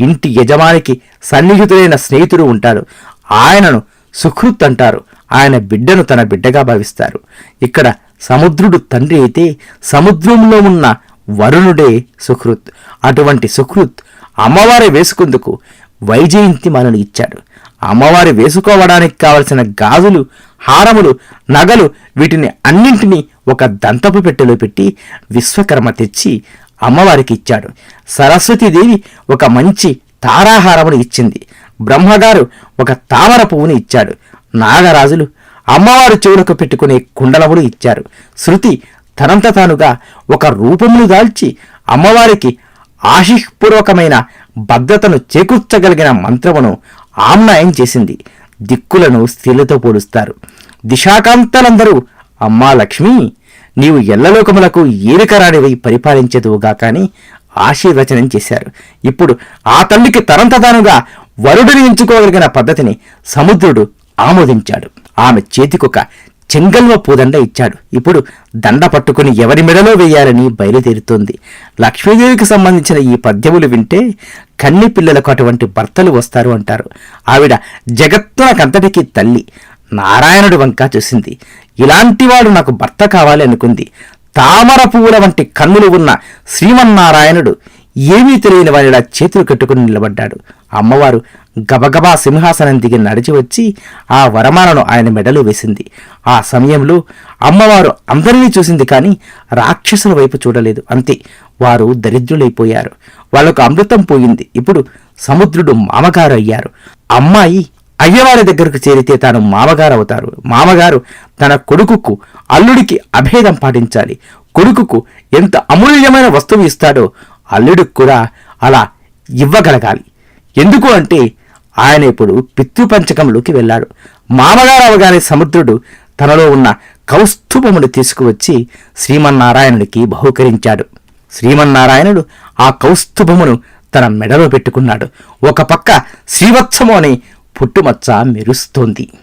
ఇంటి యజమానికి సన్నిహితుడైన స్నేహితుడు ఉంటాడు. ఆయనను సుకృత్ అంటారు. ఆయన బిడ్డను తన బిడ్డగా భావిస్తారు. ఇక్కడ సముద్రుడు తండ్రి అయితే సముద్రంలో ఉన్న వరుణుడే సుకృత్. అటువంటి సుకృత్ అమ్మవారి వేసుకుందుకు వైజయంతి మనను ఇచ్చాడు. అమ్మవారి వేసుకోవడానికి కావలసిన గాజులు హారములు నగలు వీటిని అన్నింటినీ ఒక దంతపు పెట్టెలో పెట్టి విశ్వకర్మ తెచ్చి అమ్మవారికి ఇచ్చాడు సరస్వతీదేవి ఒక మంచి తారాహారమును ఇచ్చింది. బ్రహ్మగారు ఒక తామర పువ్వుని ఇచ్చాడు. నాగరాజులు అమ్మవారు చెవులకు పెట్టుకునే కుండలములు ఇచ్చారు. శృతి తనంత తానుగా ఒక రూపమును దాల్చి అమ్మవారికి ఆశీష్పూర్వకమైన భద్రతను చేకూర్చగలిగిన మంత్రమును ఆమ్నాయం చేసింది. దిక్కులను స్త్రీలతో పోలుస్తారు. దిశాకాంతలందరూ అమ్మా లక్ష్మి నీవు ఎల్లలోకములకు ఏలికరాడివై పరిపాలించదువుగా కాని ఆశీర్వచనం చేశారు. ఇప్పుడు ఆ తల్లికి తరంతదానుగా వరుడిని ఎంచుకోగలిగిన పద్ధతిని సముద్రుడు ఆమోదించాడు. ఆమె చేతికొక చెంగల్వ పూదండ ఇచ్చాడు. ఇప్పుడు దండ పట్టుకుని ఎవరి మెడలో వేయాలని బయలుదేరుతోంది. లక్ష్మీదేవికి సంబంధించిన ఈ పద్యములు వింటే కన్ని పిల్లలకు అటువంటి భర్తలు వస్తారు అంటారు. ఆవిడ జగత్తునకంతటికీ తల్లి. నారాయణుడి వంక చూసింది. ఇలాంటివాడు నాకు భర్త కావాలి అనుకుంది. తామర పువ్వుల వంటి కన్నులు ఉన్న శ్రీమన్నారాయణుడు ఏమీ తెలియని వారిలా చేతులు కట్టుకుని నిలబడ్డాడు. అమ్మవారు గబగబా సింహాసనం దిగి నడిచి వచ్చి ఆ వరమాలను ఆయన మెడలో వేసింది. ఆ సమయంలో అమ్మవారు అందరినీ చూసింది కానీ రాక్షసుల వైపు చూడలేదు. అంతే వారు దరిద్రులైపోయారు. వాళ్ళకు అమృతం పోయింది. ఇప్పుడు సముద్రుడు మామగారు అయ్యారు అమ్మాయి అయ్యవారి దగ్గరకు చేరితే తాను మామగారు అవుతారు మామగారు తన కొడుకుకు అల్లుడికి అభేదం పాటించాలి. కొడుకుకు ఎంత అమూల్యమైన వస్తువు ఇస్తాడో అల్లుడికి కూడా అలా ఇవ్వగలగాలి. ఎందుకు అంటే ఆయన ఇప్పుడు పితృపంచకంలోకి వెళ్ళాడు. మామగారు అవగానే సముద్రుడు తనలో ఉన్న కౌస్తుభమును తీసుకువచ్చి శ్రీమన్నారాయణుడికి బహుకరించాడు. శ్రీమన్నారాయణుడు ఆ కౌస్తుభమును తన మెడలో పెట్టుకున్నాడు. ఒక పక్క శ్రీవత్సము అనే పుట్టుమచ్చ మెరుస్తోంది.